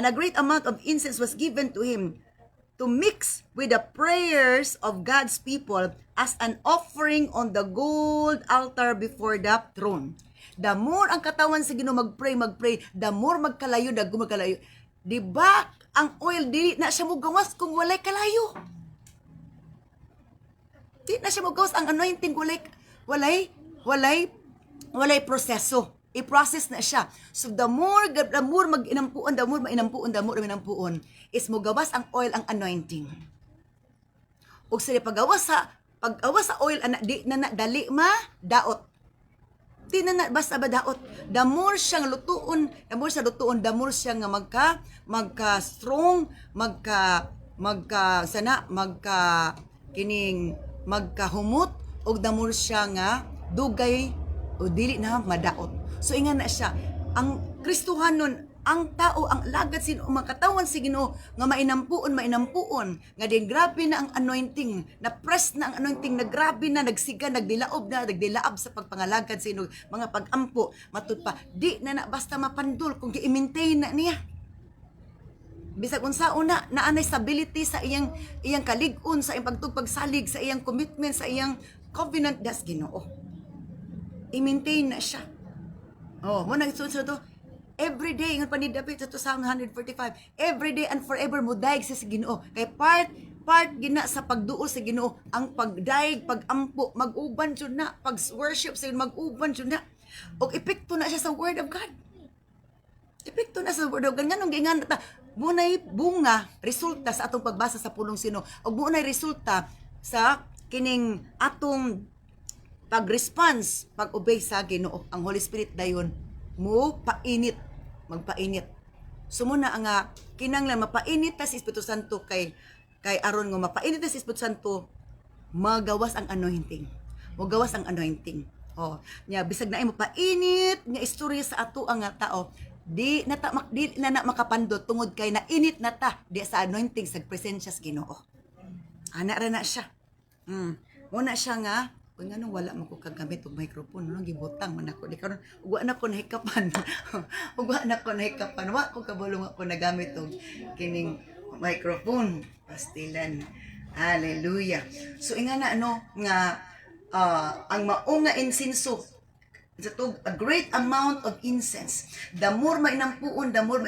and a great amount of incense was given to him to mix with the prayers of God's people as an offering on the gold altar before the throne. The more ang katawan sa Ginoo magpray, magpray, the more magkalayo, dag magkalayo. Di ba ang oil dili na siya mugawas kung walay kalayo? Di na siya magawas ang anointing walay walay walay walay proseso. I-process na siya. So the more the more mag-inampuon, the more mainampuon, the more mainampuon is mugawas ang oil ang anointing. Ug sila pagawas sa pagawas sa oil ana di na na dali ma daot. Di na na basta ba daot. The more siyang lutuon, the more siya lutuon, the more siya nga magka magka strong, magka magka sana magka kining magkahumot og the more siya nga dugay o dili na madaot. So ingan na siya. Ang Kristohanon ang tao ang lagad sino makatawan si Ginoo nga mainampuon mainampuon. Nga din grabe na ang anointing na press na ang anointing na grabe na nagsiga nagdilaob na nagdilaab sa pagpangalagad sa Ginoo mga pagampo matud pa. Di na na basta mapandol kung gi-maintain na niya. Bisag unsa una naanay stability sa iyang iyang kalig-on sa iyang pagtugpagsalig sa iyang commitment sa iyang covenant das Ginoo. I-maintain na siya oh mo nang sunod to. Every day ngon pa ni David sa Psalm 145 every day and forever mo daig sa Ginoo. Kay part part gina sa pagduol sa Ginoo. Ang pagdaig pagampo mag-uban jud na. Pag worship sa mag-uban jud na. Og epekto na siya sa word of God. Epekto na sa word of God. Nganong gingan ta? Munay bunga resulta sa atong pagbasa sa pulong sino. Ug munay resulta sa kining atong pag-response pag-obey sa Ginoo. Ang Holy Spirit dayon mo painit magpainit. Sumuna ang nga kinanglan mapainit ta si Espiritu Santo kay kay aron nga mapainit ta si Espiritu Santo magawas ang anointing. Magawas ang anointing. Oh nya bisag na ay mapainit nga istorya sa ato ang nga tao di na ta di na na makapandot tungod kay na init na ta di sa anointing sa presensya sa Ginoo. Ana ra na siya. Mm mo na siya nga Uy, nga nung wala mo ko kagamit og microphone, no, gibutang man ako. Di karon, ugwa na ko nahikapan. ugwa na ko nahikapan. Wa ko kabulong ako nagamit og kining microphone. Pastilan. Hallelujah. So, inga na, ano, nga, ah, ang maunga insinso, ito, a great amount of incense. The more mainampuon, the more